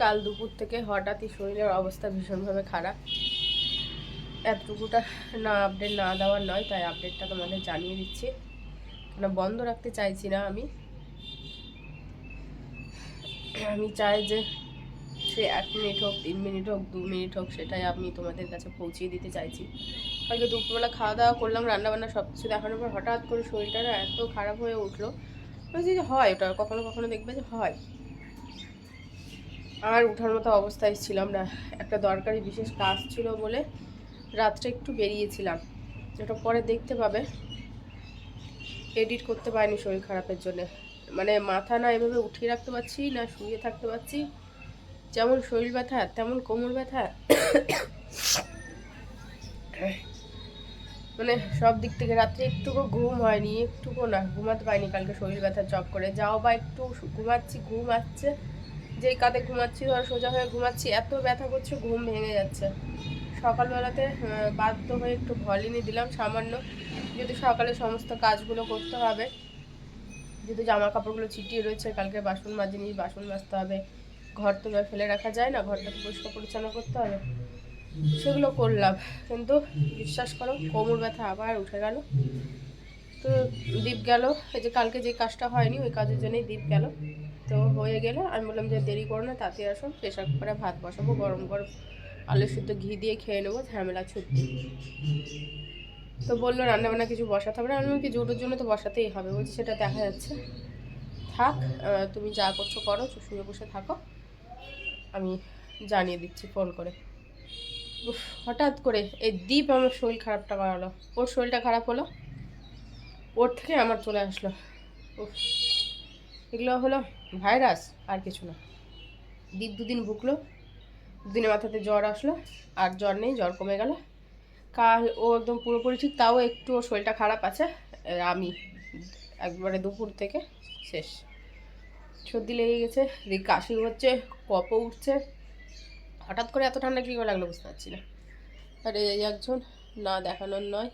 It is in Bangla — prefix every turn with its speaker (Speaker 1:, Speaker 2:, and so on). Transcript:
Speaker 1: কাল দুপুর থেকে হঠাৎই শরীরের অবস্থা ভীষণভাবে খারাপ। এতটুকুটা না আপডেট না দেওয়ার নয়, তাই আপডেটটা তোমাদের জানিয়ে দিচ্ছি। কেন বন্ধ রাখতে চাইছি না আমি। আমি চাই যে সে এক মিনিট হোক, তিন মিনিট হোক, দু মিনিট হোক, সেটাই আমি তোমাদের কাছে পৌঁছিয়ে দিতে চাইছি। কালকে দুপুরবেলা খাওয়া দাওয়া করলাম, রান্নাবান্না সব কিছু দেখানোর পর হঠাৎ করে শরীরটা এত খারাপ হয়ে উঠল। যে হয়, ওটা কখনো কখনো দেখবে যে হয়। আর ওঠার মতো অবস্থায় ছিলাম না। একটা দরকারি বিশেষ কাজ ছিল বলে রাত্রে একটু বেরিয়েছিলাম। ওটা পরে দেখতে পাবে। এডিট করতে পারিনি শরীর খারাপের জন্য। মানে মাথা না এভাবে উঠিয়ে রাখতে পারছি, না শুয়ে থাকতে পারছি। যেমন শরীর ব্যথা, তেমন কোমর ব্যথা। মানে সব দিক থেকে রাত্রে একটুকু ঘুম হয়নি, একটুকু না। ঘুমাতে পারিনি কালকে শরীর ব্যথা চক করে। যাও বা একটু ঘুমাচ্ছি, ঘুম আসছে। যেই কাঁধে ঘুমাচ্ছি, ধর সোজা হয়ে ঘুমাচ্ছি, এত ব্যথা করছে, ঘুম ভেঙে যাচ্ছে। সকালবেলাতে বাধ্য হয়ে একটু ভলিনি দিলাম সামান্য। যদি সকালে সমস্ত কাজগুলো করতে হবে, যেহেতু জামা কাপড়গুলো ছিটিয়ে রয়েছে, কালকে বাসন মাজিনি, বাসন মাজতে হবে, ঘর তো ফেলে রাখা যায় না ঘরটা তো পরিষ্কার পরিচ্ছন্ন করতে হবে। সেগুলো করলাম, কিন্তু বিশ্বাস করো, কোমর ব্যথা আবার উঠে গেল। তো দ্বীপ গেল, এই যে কালকে যে কাজটা হয়নি, ওই কাজের জন্যই দ্বীপ গেল। তো হয়ে গেলে আমি বললাম যে দেরি করো না তাতে আসো, প্রেশার কুকারে ভাত বসাবো, গরম গরম আলু শুদ্ধ ঘি দিয়ে খেয়ে নেব, ঝামেলা ছুটি তো বলল রান্নাবান্না কিছু বসাতে হবে না, আমি কি জোটোর জন্য তো বসাতেই হবে, বলছি সেটা দেখা যাচ্ছে। থাক তুমি যা করছ করো শুয়ে বসে থাকো, আমি জানিয়ে দিচ্ছি ফোন করে। হঠাৎ করে এই দ্বীপ আমার শরীর খারাপটা বাড়ালো ওর শরীরটা খারাপ হলো, ওর থেকে আমার চলে আসলো। উফ। এগুলো হলো ভাইরাস, আর কিছু না। দ্বীপ দুদিন ভুগলো দুদিনের মাথাতে জ্বর আসলো, আর জ্বর নেই, জ্বর কমে গেল। কাল ও একদম পুরোপুরি ঠিক, তাও একটু ওর শরীরটা খারাপ আছে আমি একবারে দুপুর থেকে শেষ। সর্দি লেগে গেছে, এদিকে কাশি হচ্ছে কপও উঠছে। হঠাৎ করে এত ঠান্ডা কী করে লাগল বুঝতে পারছি না। আর, এই একজন না দেখানোর নয়